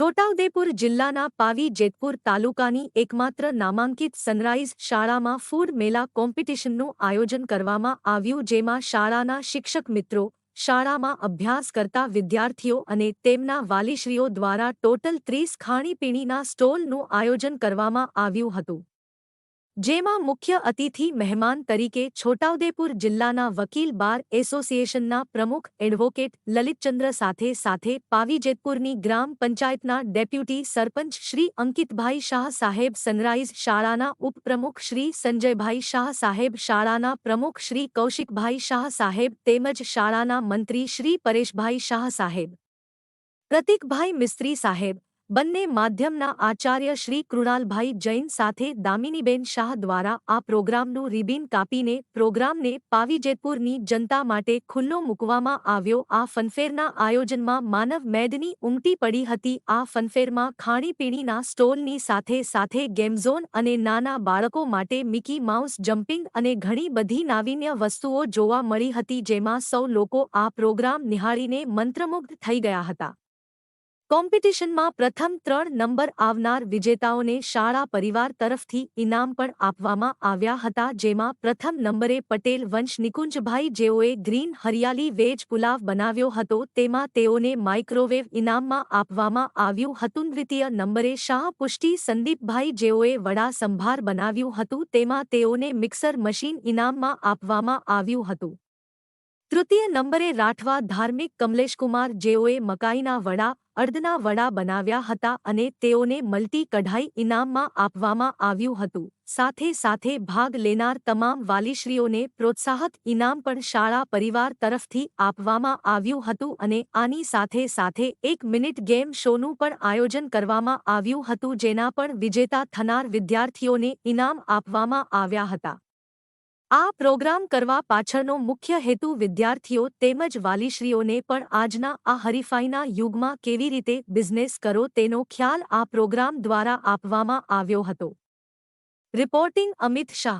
છોટાઉદેપુર જિલ્લાના પાવી જેતપુર તાલુકાની એકમાત્ર નામાંકિત સનરાઇઝ શાળામાં ફૂડ મેલા કોમ્પિટિશનનું આયોજન કરવામાં આવ્યું જેમાં શાળાના શિક્ષક મિત્રો, શાળામાં અભ્યાસ કરતા વિદ્યાર્થીઓ અને તેમના વાલીશ્રીઓ દ્વારા ટોટલ ત્રીસ ખાણીપીણીના સ્ટોલનું આયોજન કરવામાં આવ્યું હતું. જેમાં મુખ્ય અતિથિ મહેમાન તરીકે છોટાઉદેપુર જિલ્લાના વકીલ બાર એસોસિએશનના પ્રમુખ એડવોકેટ લલિતચંદ્ર સાથે સાથે પાવીજેતપુરની ગ્રામ પંચાયતના ડેપ્યુટી સરપંચ શ્રી અંકિતભાઈ શાહ સાહેબ સનરાઇઝ શાળાના ઉપપ્રમુખ શ્રી સંજયભાઈ શાહ સાહેબ શાળાના પ્રમુખ શ્રી કૌશિકભાઈ શાહ સાહેબ તેમજ શાળાના મંત્રી શ્રી પરેશભાઈ શાહ સાહેબ. પ્રતિકભાઈ મિસ્ત્રી સાહેબ બંને માધ્યમના આચાર્ય શ્રી કૃણાલભાઈ જૈન સાથે દામિનીબેન શાહ દ્વારા આ પ્રોગ્રામનું રિબિન કાપીને પ્રોગ્રામને પાવીજેતપુરની જનતા માટે ખુલ્લો મૂકવામાં આવ્યો. આ ફનફેરના આયોજનમાં માનવ મેદની ઉમટી પડી હતી. આ ફનફેરમાં ખાણીપીણીના સ્ટોલની સાથે સાથે ગેમઝોન અને નાના બાળકો માટે મિકી માઉસ જમ્પિંગ અને ઘણી બધી નાવીન્ય વસ્તુઓ જોવા મળી હતી જેમાં સૌ લોકો આ પ્રોગ્રામ નિહાળીને મંત્રમુગ્ધ થઈ ગયા હતા. કોમ્પિટિશનમાં પ્રથમ ત્રણ નંબર આવનાર વિજેતાઓને શાળા પરિવાર તરફથી ઇનામ પણ આપવામાં આવ્યા હતા, જેમાં પ્રથમ નંબરે પટેલ વંશ નિકુંજભાઈ જેઓએ ગ્રીન હરિયાલી વેજ પુલાવ બનાવ્યો હતો, તેમાં તેઓને માઇક્રોવેવ ઇનામમાં આપવામાં આવ્યું હતું. દ્વિતીય નંબરે શાહ પુષ્ટિ સંદીપભાઈ જેઓએ વડા સંભાર બનાવ્યું હતું, તેમાં તેઓને મિક્સર મશીન ઇનામમાં આપવામાં આવ્યું હતું. તૃતીય નંબરે રાઠવા ધાર્મિક કમલેશકુમાર જેઓએ મકાઈના વડા અડદના વડા બનાવ્યા હતા અને તેઓને મલ્ટી કઢાઈ ઇનામમાં આપવામાં આવ્યું હતું. સાથે સાથે ભાગ લેનાર તમામ વાલીશ્રીઓને પ્રોત્સાહત ઇનામ પણ શાળા પરિવાર તરફથી આપવામાં આવ્યું હતું અને આની સાથે સાથે એક મિનિટ ગેમ શોનું પણ આયોજન કરવામાં આવ્યું હતું જેના પણ વિજેતા થનાર વિદ્યાર્થીઓને ઇનામ આપવામાં આવ્યા હતા. આ પ્રોગ્રામ કરવા પાછળનો મુખ્ય હેતુ વિદ્યાર્થીઓ તેમજ વાલીશ્રીઓને પણ આજના આ હરીફાઈના યુગમાં કેવી રીતે બિઝનેસ કરો તેનો ખ્યાલ આ પ્રોગ્રામ દ્વારા આપવામાં આવ્યો હતો. રિપોર્ટિંગ અમિત શાહ